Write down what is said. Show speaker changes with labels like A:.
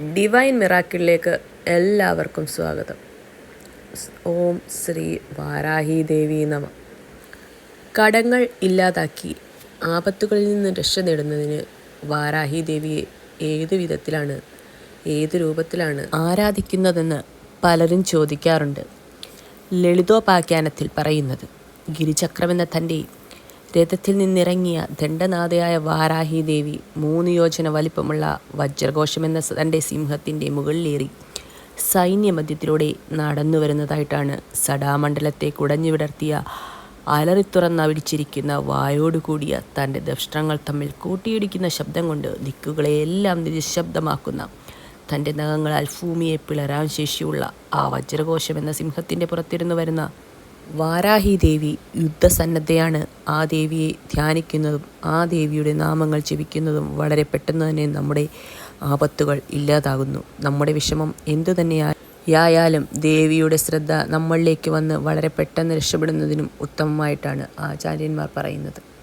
A: Divine മിറാക്കിളിലേക്ക് എല്ലാവർക്കും സ്വാഗതം. ഓം ശ്രീ വാരാഹി ദേവി നമ. കടങ്ങൾ ഇല്ലാതാക്കി ആപത്തുകളിൽ നിന്ന് രക്ഷ നേടുന്നതിന് വാരാഹി ദേവിയെ ഏത് വിധത്തിലാണ് ഏത് രൂപത്തിലാണ് ആരാധിക്കുന്നതെന്ന് പലരും ചോദിക്കാറുണ്ട്. ലളിതോപാഖ്യാനത്തിൽ പറയുന്നത് ഗിരിചക്രമെന്ന തന്റെ രഥത്തിൽ നിന്നിറങ്ങിയ ദണ്ഡനാഥയായ വാരാഹി ദേവി മൂന്ന് യോജന വലിപ്പമുള്ള വജ്രഘോഷമെന്ന തന്റെ സിംഹത്തിന്റെ മുകളിലേറി സൈന്യമധ്യത്തിലൂടെ നടന്നു വരുന്നതായിട്ടാണ് സടാമണ്ഡലത്തെ കുടഞ്ഞു വിടർത്തിയ അലറിത്തുറന്നവിടിച്ചിരിക്കുന്ന വായോടുകൂടിയ തന്റെ ദക്ഷണങ്ങൾ തമ്മിൽ കൂട്ടിയിടിക്കുന്ന ശബ്ദം കൊണ്ട് ദിക്കുകളെയെല്ലാം നിശബ്ദമാക്കുന്ന തന്റെ നഖങ്ങളാൽ ഭൂമിയെ പിളരാൻ ശേഷിയുള്ള ആ വജ്രഘോഷം എന്ന സിംഹത്തിന്റെ പുറത്തിരുന്നു വരുന്ന വാരാഹി ദേവി യുദ്ധസന്നദ്ധയാണ്. ആ ദേവിയെ ധ്യാനിക്കുന്നതും ആ ദേവിയുടെ നാമങ്ങൾ ജപിക്കുന്നതും വളരെ പെട്ടെന്ന് തന്നെ നമ്മുടെ ആപത്തുകൾ ഇല്ലാതാകുന്നു. നമ്മുടെ വിഷമം എന്തു തന്നെയായാലും ദേവിയുടെ ശ്രദ്ധ നമ്മളിലേക്ക് വന്ന് വളരെ പെട്ടെന്ന് രക്ഷപ്പെടുന്നതിനും ഉത്തമമായിട്ടാണ് ആചാര്യന്മാർ പറയുന്നത്.